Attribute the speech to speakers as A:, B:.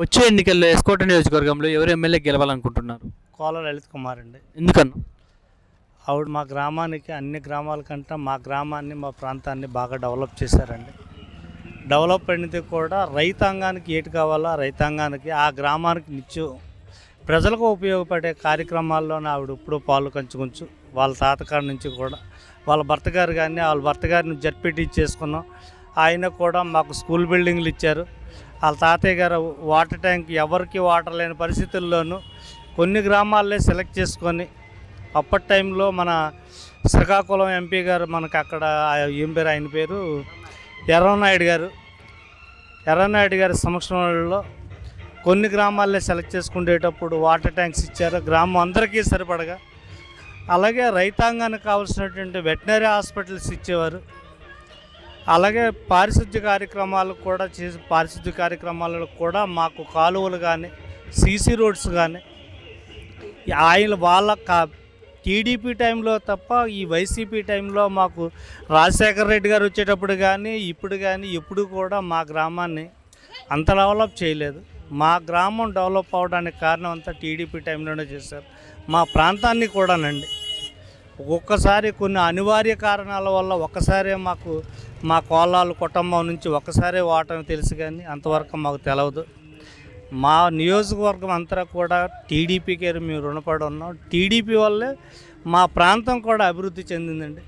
A: వచ్చే ఎన్నికల్లో ఎస్కోట నియోజకవర్గంలో ఎవరు ఎమ్మెల్యే గెలవాలనుకుంటున్నారు?
B: కోల లలిత్ కుమార్ అండి.
A: ఎందుకన్నా
B: ఆవిడ మా గ్రామానికి అన్ని గ్రామాల కంటే మా గ్రామాన్ని మా ప్రాంతాన్ని బాగా డెవలప్ చేశారండి. డెవలప్ అయినది కూడా రైతాంగానికి ఏటి కావాలో రైతాంగానికి ఆ గ్రామానికి నిత్యం ప్రజలకు ఉపయోగపడే కార్యక్రమాల్లోనే ఆవిడ ఇప్పుడు పాలు కంచుకుంచు. వాళ్ళ తాతగారి నుంచి కూడా వాళ్ళ భర్త గారు కానీ వాళ్ళ భర్త గారిని జడ్పీటీ చేసుకున్నాం. ఆయన కూడా మాకు స్కూల్ బిల్డింగ్లు ఇచ్చారు. వాళ్ళ తాతయ్య గారు వాటర్ ట్యాంక్ ఎవరికి వాటర్ లేని పరిస్థితుల్లోనూ కొన్ని గ్రామాలే సెలెక్ట్ చేసుకొని అప్పటి టైంలో మన శ్రీకాకుళం ఎంపీ గారు మనకు అక్కడ ఏం పేరు ఆయన పేరు? ఎర్రనాయుడు గారు. ఎర్రనాయుడు గారి సమక్షంలో కొన్ని గ్రామాలే సెలెక్ట్ చేసుకునేటప్పుడు వాటర్ ట్యాంక్స్ ఇచ్చారు. గ్రామం అందరికీ సరిపడగా. అలాగే రైతాంగానికి కావాల్సినటువంటి వెటనరీ హాస్పిటల్స్ ఇచ్చేవారు. అలాగే పారిశుద్ధ్య కార్యక్రమాలు కూడా చేసి పారిశుద్ధ్య కార్యక్రమాలలో కూడా మాకు కాలువలు కానీ సీసీ రోడ్స్ కానీ ఆయన వాళ్ళ కా టీడీపీ టైంలో తప్ప ఈ వైసీపీ టైంలో మాకు రాజశేఖర రెడ్డి గారు వచ్చేటప్పుడు కానీ ఇప్పుడు కానీ ఎప్పుడు కూడా మా గ్రామాన్ని అంత డెవలప్ చేయలేదు. మా గ్రామం డెవలప్ అవడానికి కారణం అంతా టీడీపీ టైంలోనే చేశారు. మా ప్రాంతాన్ని కూడానండి. ఒక్కొక్కసారి కొన్ని అనివార్య కారణాల వల్ల ఒక్కసారే మాకు మా కోలాలు కుటుంబం నుంచి ఒక్కసారే ఓటమి తెలుసు కానీ అంతవరకు మాకు తెలియదు మా నియోజకవర్గం అంతా కూడా టీడీపీకి మేము రుణపడి ఉన్నాం. టీడీపీ వల్లే మా ప్రాంతం కూడా అభివృద్ధి చెందిందండి.